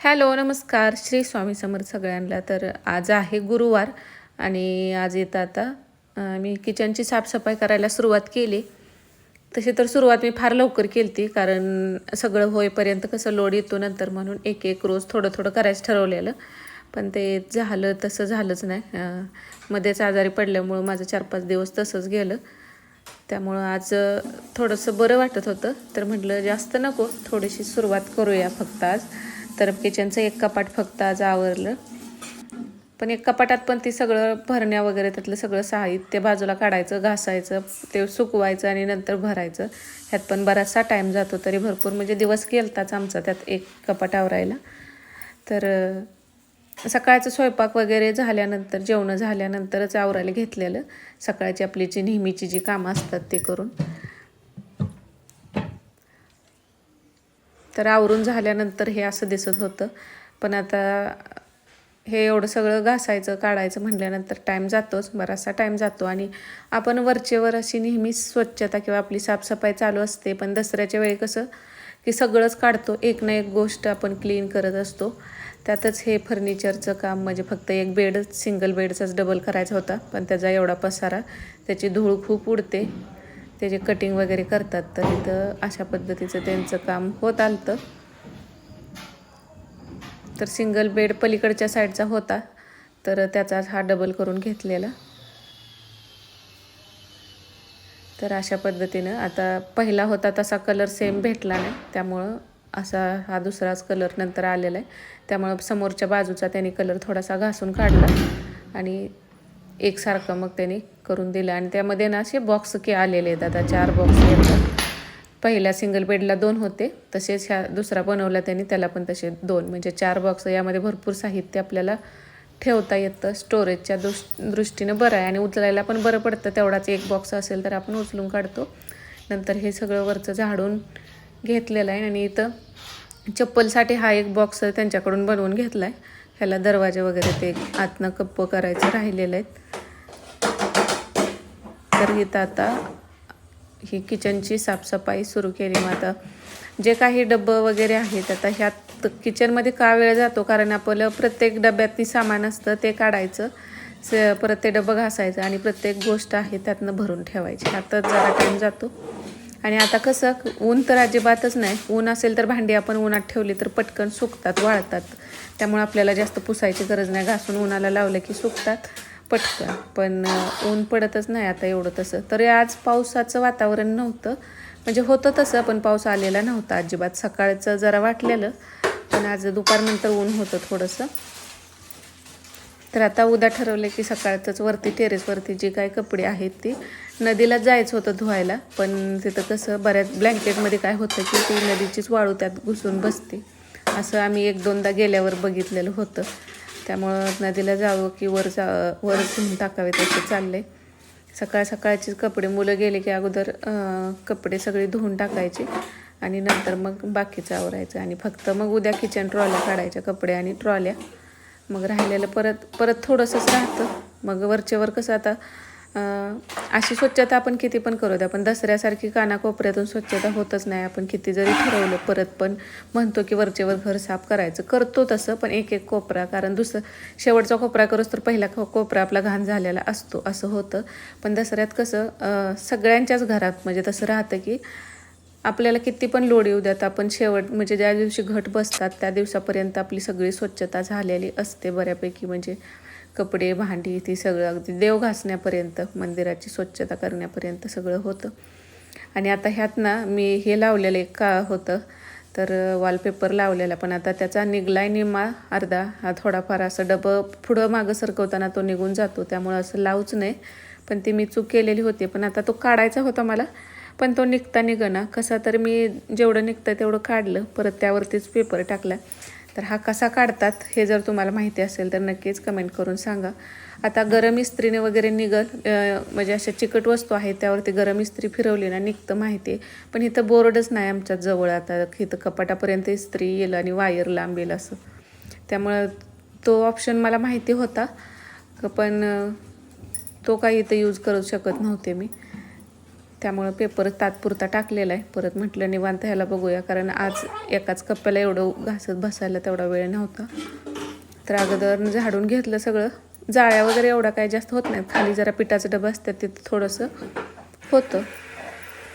Hello नमस्कार. श्री स्वामी समर्थ सगळ्यांना. तर आज आहे गुरुवार आणि आज येतं आता मी किचनची साफसफाई करायला सुरुवात केली. तशी तर सुरुवात मी फार लवकर केली ती कारण सगळं होईपर्यंत कसं लोड येतो नंतर म्हणून एक एक रोज थोडं थोडं करायचं ठरवलेलं. पण ते झालं तसं झालंच नाही. मध्येच आजारी पडल्यामुळं माझं चार पाच दिवस तसंच गेलं. त्यामुळं आज थोडंसं बरं वाटत होतं. तर म्हटलं जास्त नको थोडीशी सुरुवात करूया फक्त आज. तर किचनचं एक कपाट फक्त आज आवरलं. पण एक कपाटात पण ती सगळं भरण्या वगैरे त्यातलं सगळं साहित्य बाजूला काढायचं घासायचं ते सुकवायचं आणि नंतर भरायचं. ह्यात पण बराचसा टाईम जातो तरी भरपूर. म्हणजे दिवस गेलताच आमचा त्यात एक कपाट आवरायला. तर सकाळचं स्वयंपाक वगैरे झाल्यानंतर जेवणं झाल्यानंतरच आवरायला घेतलेलं. सकाळची आपली जी नेहमीची जी कामं असतात ते करून. तर आवरून झाल्यानंतर हे असं दिसत होतं. पण आता हे एवढं सगळं घासायचं काढायचं म्हटल्यानंतर टाईम जातोच बराचसा टाईम जातो. आणि आपण वरचेवर अशी नेहमी स्वच्छता किंवा आपली साफसफाई चालू असते. पण दसऱ्याच्या वेळी कसं की सगळंच काढतो. एक ना एक गोष्ट आपण क्लीन करत असतो. त्यातच हे फर्निचरचं काम म्हणजे फक्त एक बेडच सिंगल बेडचाच डबल करायचा होता. पण त्याचा एवढा पसारा त्याची धूळ खूप उडते. त्याचे कटिंग वगैरे करतात तर इथं अशा पद्धतीचं त्यांचं काम होत आलतं. तर सिंगल बेड पलीकडच्या साईडचा होता तर त्याचा हा डबल करून घेतलेला. तर अशा पद्धतीनं आता पहिला होता तसा कलर सेम भेटला नाही त्यामुळं असा हा दुसराच कलर नंतर आलेला आहे. त्यामुळं समोरच्या बाजूचा त्यांनी कलर थोडासा घासून काढला आणि एकसारखं मग त्यांनी करून दिलं. आणि त्यामध्ये ना असे बॉक्स के आलेले आहेत. आता चार बॉक्स येतात पहिल्या सिंगल बेडला दोन होते. तसेच ह्या दुसरा बनवला त्यांनी. त्याला पण तसे दोन. म्हणजे चार बॉक्स यामध्ये भरपूर साहित्य आपल्याला ठेवता येतं. स्टोरेजच्या दृष दृष्टीनं बरं आहे. आणि उचलायला पण बरं पडतं. तेवढाच एक बॉक्स असेल तर आपण उचलून काढतो. नंतर हे सगळं वरचं झाडून घेतलेलं आहे. आणि इथं चप्पलसाठी हा एक बॉक्स त्यांच्याकडून बनवून घेतला आहे ह्याला दरवाजे वगैरे ते आतनं कप्प करायचं राहिलेलं आहेत तर इथं आता ही किचनची साफसफाई सुरू केली. मग आता जे काही डब्बं वगैरे आहेत आता ह्यात किचनमध्ये का वेळ जातो? कारण आपलं प्रत्येक डब्यातनी सामान असतं ते काढायचं स परत ते डबं घासायचं आणि प्रत्येक गोष्ट आहे त्यातनं भरून ठेवायची. आता जरा टाईम जातो. आणि आता कसं ऊन तर अजिबातच नाही. ऊन असेल तर भांडी आपण उन्हात ठेवली तर पटकन सुकतात वाळतात. त्यामुळे आपल्याला जास्त पुसायची गरज नाही. घासून उन्हाला लावलं की सुकतात. पटकन. पण ऊन पडतच नाही आता एवढं तसं. तरी आज पावसाचं वातावरण नव्हतं. म्हणजे होतं तसं पण पाऊस आलेला नव्हता अजिबात. सकाळचं जरा वाटलेलं पण आज दुपारनंतर ऊन होतं थोडंसं. तर आता उद्या ठरवलं की सकाळचंच वरती टेरेसवरती जी काय कपडे आहेत ती नदीला जायचं होतं धुवायला. पण तिथं कसं बऱ्याच ब्लँकेटमध्ये काय होतं की ती नदीचीच वाळू त्यात घुसून बसते. असं आम्ही एक दोनदा गेल्यावर बघितलेलं होतं. त्यामुळं नदीला जावं की वर जा वर धुवून टाकावे तसं चाललंय सकाळ सकाळचे कपडे मुलं गेले की अगोदर कपडे सगळे धुवून टाकायचे आणि नंतर मग बाकीचं आवरायचं आणि फक्त मग उद्या किचन ट्रॉल्या काढायच्या कपडे आणि ट्रॉल्या मग राहिलेलं परत परत थोडंसंच राहतं. मग वरचेवर कसं आता अशी स्वच्छता आपण किती पण करू द्या पण दसऱ्यासारखी कानाकोपऱ्यातून स्वच्छता होतच नाही. आपण किती जरी ठरवलं परत पण म्हणतो की वरचेवर घर साफ करायचं. करतो तसं पण एक एक कोपरा कारण दुसरं शेवटचा कोपरा करूच तर पहिला कोपरा आपला घाण झालेला असतो असं होतं. पण दसऱ्यात कसं सगळ्यांच्याच घरात म्हणजे तसं राहतं की आपल्याला किती पण लोड येऊ द्यात आपण शेवट म्हणजे ज्या दिवशी घट बसतात त्या दिवसापर्यंत आपली सगळी स्वच्छता झालेली असते बऱ्यापैकी. म्हणजे कपडे भांडी ती सगळं अगदी देव घासण्यापर्यंत मंदिराची स्वच्छता करण्यापर्यंत सगळं होतं. आणि आता ह्यात ना मी हे लावलेलं एक का होतं तर वॉलपेपर लावलेला पण आता त्याचा निघलाय निमा अर्धा. हा थोडाफार असं डबं पुढं मागं सरकवताना तो निघून जातो त्यामुळं असं लावूच नाही पण ती मी चूक केलेली होती पण आता तो काढायचा होता मला पण तो निघता निघना कसा तर मी जेवढं निघतं तेवढं काढलं परत त्यावरतीच पेपर टाकला. तर हा कसा काढतात हे जर तुम्हाला माहिती असेल तर नक्कीच कमेंट करून सांगा. आता गरम इस्त्रीने वगैरे निघल म्हणजे अशा चिकट वस्तू आहेत त्यावरती गरम इस्त्री फिरवली ना निघतं माहिती आहे. पण इथं बोर्डच नाही आमच्या जवळ आता इथं कपाटापर्यंत इस्त्री येईल आणि वायर लांब येईल असं. त्यामुळं तो ऑप्शन मला माहिती होता पण तो काही इथं यूज करू शकत नव्हते मी. त्यामुळं पेपर तात्पुरता टाकलेला आहे. परत म्हटलं निवांत ह्याला बघूया. कारण आज एकाच कप्प्याला एवढं घासत बसायला तेवढा वेळ नव्हता. तर अगोदर झाडून घेतलं सगळं. जाळ्या वगैरे एवढा काही जास्त होत नाहीत. खाली जरा पिठाचं डबं असतात तिथं थोडंसं होतं.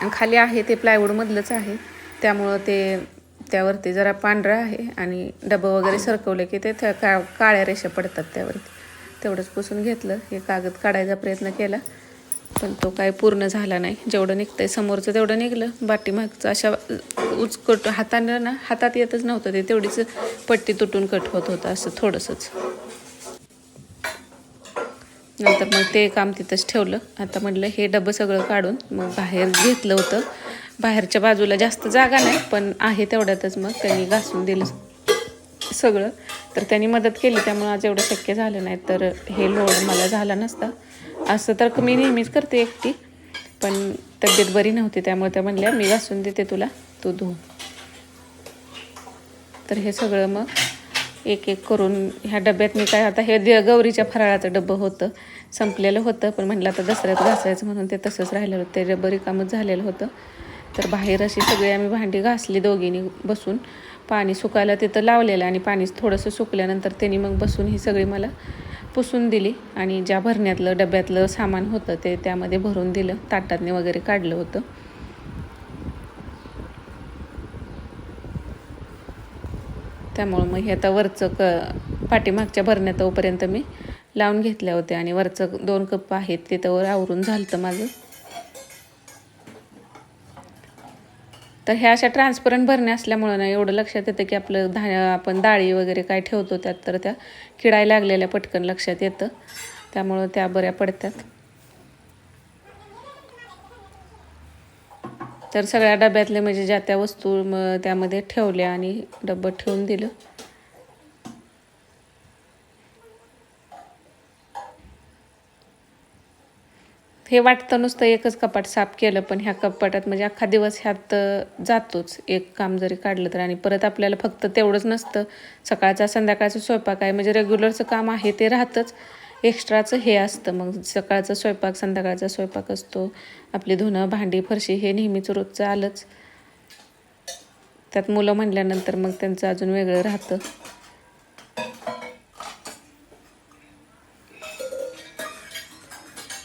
आणि खाली आहे ते प्लायवूडमधलंच आहे. त्यामुळं ते त्यावरती जरा पांढरं आहे आणि डबं वगैरे सरकवले की ते त्या का काळ्या रेषा पडतात त्यावरती. तेवढंच पुसून घेतलं. हे कागद काढायचा प्रयत्न केला. पण तो काय पूर्ण झाला नाही. जेवढं निघतंय समोरचं तेवढं निघलं. बाटीमागचं अशा उचकट हातानं ना हातात येतच नव्हतं ते. तेवढीच पट्टी तुटून कट होत होतं असं थोडंसंच. नंतर मग ते काम तिथंच ठेवलं. आता म्हटलं हे डबं सगळं काढून मग बाहेर घेतलं होतं. बाहेरच्या बाजूला जास्त जागा नाही पण आहे तेवढ्यातच मग त्यांनी घासून दिलं सगळं. तर त्यांनी मदत केली त्यामुळे आज एवढं शक्य झालं नाही. तर हे लोड मला झाला नसता. असं तर मी नेहमीच करते एकटी. पण तब्येत बरी नव्हती त्यामुळे त्या म्हणल्या मी घासून देते तुला तू धु. तर हे सगळं मग एक एक करून ह्या डब्यात मी काय आता हे दे गौरीच्या फराळाचं डब्बं होतं संपलेलं होतं पण म्हटलं आता दसऱ्यात घासायचं म्हणून ते तसंच राहिलेलं होतं ते डब्बं रिकामच झालेलं होतं. तर बाहेर अशी सगळी आम्ही भांडी घासली दोघींनी बसून. पाणी सुकायला तिथं लावलेलं आणि पाणी थोडंसं सुकल्यानंतर त्यांनी मग बसून ही सगळी मला पुसून दिली आणि ज्या भरण्यातलं डब्यातलं सामान होतं ते त्यामध्ये भरून दिलं ताटातने वगैरे काढलं होतं. त्यामुळं मग हे आता वरचं क पाठीमागच्या भरण्यात तोपर्यंत मी लावून घेतल्या होत्या आणि वरचं दोन कप आहेत ते त्यावर आवरून झालं माझं. तर ह्या अशा ट्रान्सपरंट भरण्या असल्यामुळं ना एवढं लक्षात येतं की आपलं धा आपण डाळी वगैरे काय ठेवतो त्यात तर त्या किडाय लागलेल्या पटकन लक्षात येतं. त्यामुळं त्या बऱ्या पडतात. तर सगळ्या डब्यातले म्हणजे ज्या त्या वस्तू मग त्यामध्ये ठेवल्या आणि डब्बं ठेवून दिलं. हे वाटतं नुसतं एकच कपाट साफ केलं पण ह्या कपाटात म्हणजे अख्खा दिवस ह्यात जातोच. एक काम जरी काढलं तर आणि परत आपल्याला फक्त तेवढंच नसतं. सकाळचा संध्याकाळचा स्वयंपाक आहे म्हणजे रेग्युलरचं काम आहे ते राहतंच. एक्स्ट्राचं हे असतं. मग सकाळचा स्वयंपाक संध्याकाळचा स्वयंपाक असतो. आपली धुणं भांडी फरशी हे नेहमीच रोजचं आलंच. त्यात मुलं म्हणल्यानंतर मग त्यांचं अजून वेगळं राहतं.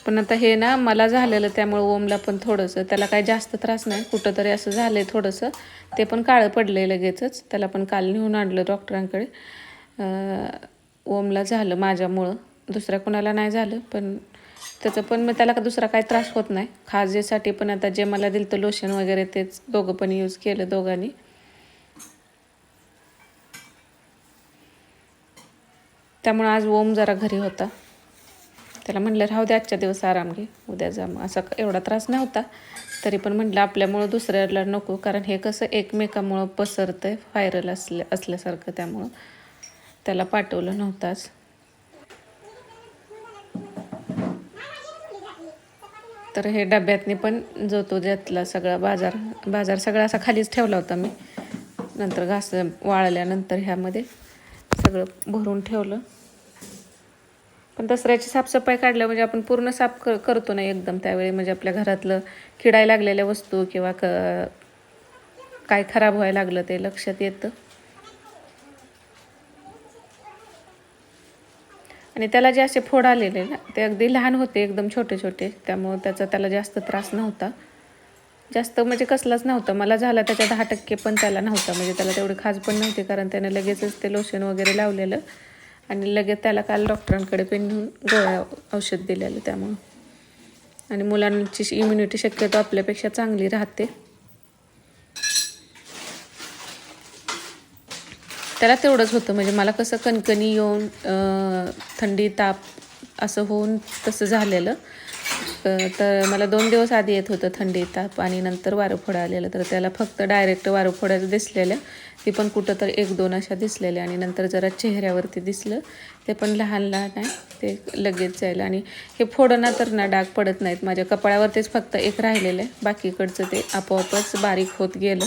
पण आता हे ना मला झालेलं त्यामुळं ओमला पण थोडंसं त्याला काही जास्त त्रास नाही कुठंतरी असं झालं आहे थोडंसं. ते पण काळं पडलं आहे लगेचच त्याला पण काल नेऊन आणलं डॉक्टरांकडे. ओमला झालं माझ्यामुळं. दुसऱ्या कोणाला नाही झालं पण त्याचं पण मग त्याला का दुसरा काही त्रास होत नाही. खाजेसाठी पण आता जे मला दिलं तर लोशन वगैरे तेच दोघं पण यूज केलं दोघांनी. त्यामुळं आज ओम जरा घरी होता. त्याला म्हटलं राहू दे आजच्या दिवस आराम घे उद्या जा मग. असा एवढा त्रास नव्हता. तरी पण म्हटलं आपल्यामुळं दुसऱ्याला नको कारण हे कसं एकमेकामुळं पसरतं आहे व्हायरल असल्या असल्यासारखं त्यामुळं. त्याला पाठवलं नव्हताच तर हे डब्यातनी पण जो तो ज्यातला सगळा बाजार बाजार सगळा असा खालीच ठेवला होता मी. नंतर घास वाळल्यानंतर ह्यामध्ये सगळं भरून ठेवलं. पण दसऱ्याची साफसफाई काढल्या म्हणजे आपण पूर्ण साफ कर करतो ना एकदम त्यावेळी म्हणजे आपल्या घरातलं किडाय लागलेल्या वस्तू किंवा क काय खराब व्हायला लागलं ते लक्षात येतं. आणि त्याला जे असे फोड आलेले ना ते अगदी लहान होते एकदम छोटे छोटे. त्यामुळं त्याचा त्याला जास्त त्रास नव्हता. जास्त म्हणजे कसलाच नव्हता. मला झाला त्याच्या दहा टक्के पण त्याला नव्हता. म्हणजे त्याला तेवढी खाज पण नव्हती कारण त्याने लगेचच ते लोशन वगैरे लावलेलं. आणि लगेच त्याला काल डॉक्टरांकडे पण नेऊन गोळ्या औषध दिलेलं त्यामुळं. आणि मुलांची इम्युनिटी शक्यतो आपल्यापेक्षा चांगली राहते. त्याला तेवढंच होतं म्हणजे मला कसं कणकणी येऊन थंडी ताप असं होऊन तसं झालेलं. तर मला दोन दिवस आधी येत होतं थंडी ताप आणि नंतर वारंफोडा आलेलं. तर त्याला फक्त डायरेक्ट वारंफोड्याचं दिसलेल्या ती पण कुठं तर एक दोन अशा दिसलेल्या आणि नंतर जरा चेहऱ्यावरती दिसलं. ते पण लहान लहान आहे. ते लगेच जायला आणि हे फोडणं तर ना डाग पडत नाहीत. माझ्या कपाळावरतीच फक्त एक राहिलेलं आहे. बाकीकडचं ते आपोआपच बारीक होत गेलं.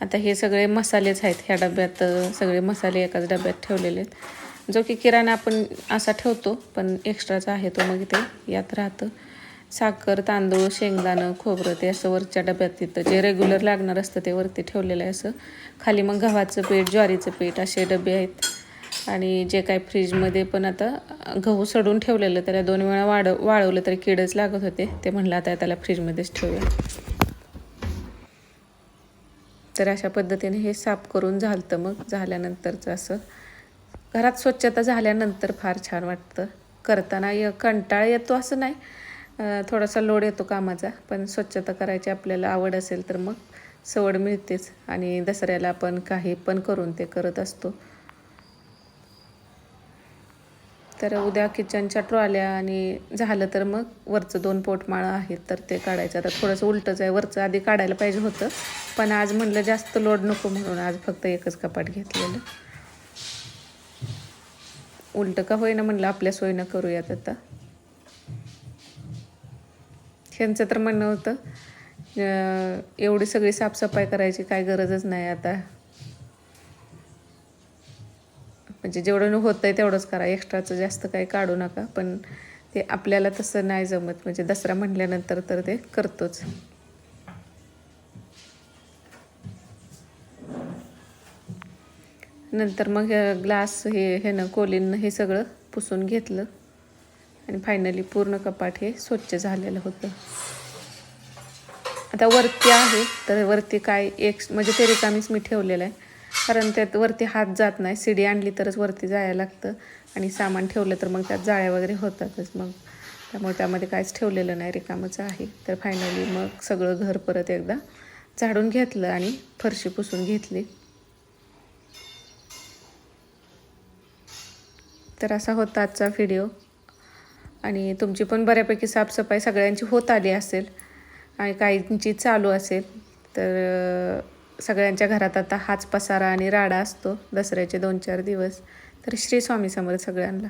आता हे सगळे मसालेच आहेत. ह्या डब्यात सगळे मसाले एकाच डब्यात ठेवलेले आहेत. जो की किराणा आपण असा ठेवतो पण एक्स्ट्राचा आहे तो मग इथे यात राहतं. साखर तांदूळ शेंगदाणं खोबरं ते असं वरच्या डब्यात तिथं जे रेग्युलर लागणार असतं ते वरती ठेवलेलं आहे असं. खाली मग गव्हाचं पीठ ज्वारीचं पीठ असे डबे आहेत. आणि जे काय फ्रीजमध्ये पण आता गहू सडून ठेवलेलं त्याला दोन वेळा वाढ वाळवलं तरी किडच लागत होते. ते म्हणलं आता त्याला फ्रीजमध्येच ठेवूया. तर अशा पद्धतीने हे साफ करून झालतं मग झाल्यानंतरचं असं. घरात स्वच्छता झाल्यानंतर फार छान वाटतं. करताना य कंटाळा येतो असं नाही. थोडासा लोड येतो कामाचा पण स्वच्छता करायची आपल्याला आवड असेल तर मग सवड मिळतेच. आणि दसऱ्याला आपण काही पण करून ते करत असतो. तर उद्या किचनच्या ट्रॉल्या आणि झालं तर मग वरचं दोन पोटमाळं आहेत तर ते काढायचं. आता थोडंसं उलटंच आहे वरचं आधी काढायला पाहिजे होतं. पण आज म्हणलं जास्त लोड नको म्हणून आज फक्त एकच कपाट घेतलेलं. उलटं का होईना म्हणलं आपल्या सोयीनं करूयात आता. ह्यांचं तर म्हणणं होतं एवढी सगळी साफसफाई करायची काय गरजच नाही आता. म्हणजे जेवढं होतं आहे तेवढंच करा एक्स्ट्राचं जास्त काही काढू नका पण ते आपल्याला तसं नाही जमत. म्हणजे दसरा म्हटल्यानंतर तर ते करतोच. नंतर मग ग्लास हे ह्यानं कोलीनं हे सगळं पुसून घेतलं. आणि फायनली पूर्ण कपाट हे स्वच्छ झालेलं होतं. आता वरती आहे तर वरती काय एक म्हणजे ते रिकामीच मी ठेवलेलं आहे. कारण त्यात वरती हात जात नाही. शिडी आणली तरच वरती जायला लागतं. आणि सामान ठेवलं तर मग त्यात जाळ्या वगैरे होतातच मग. त्यामुळे त्यामध्ये काहीच ठेवलेलं नाही. रिकामच आहे. तर फायनली मग सगळं घर परत एकदा झाडून घेतलं आणि फरशी पुसून घेतली. तर असा होता आजचा व्हिडिओ आणि तुमची पण बऱ्यापैकी साफसफाई सगळ्यांची होत आली असेल आणि काहींची चालू असेल तर सगळ्यांच्या घरात आता हाच पसारा आणि राडा असतो दसऱ्याचे दोन चार दिवस. तर श्री स्वामी समर्थ सगळ्यांना.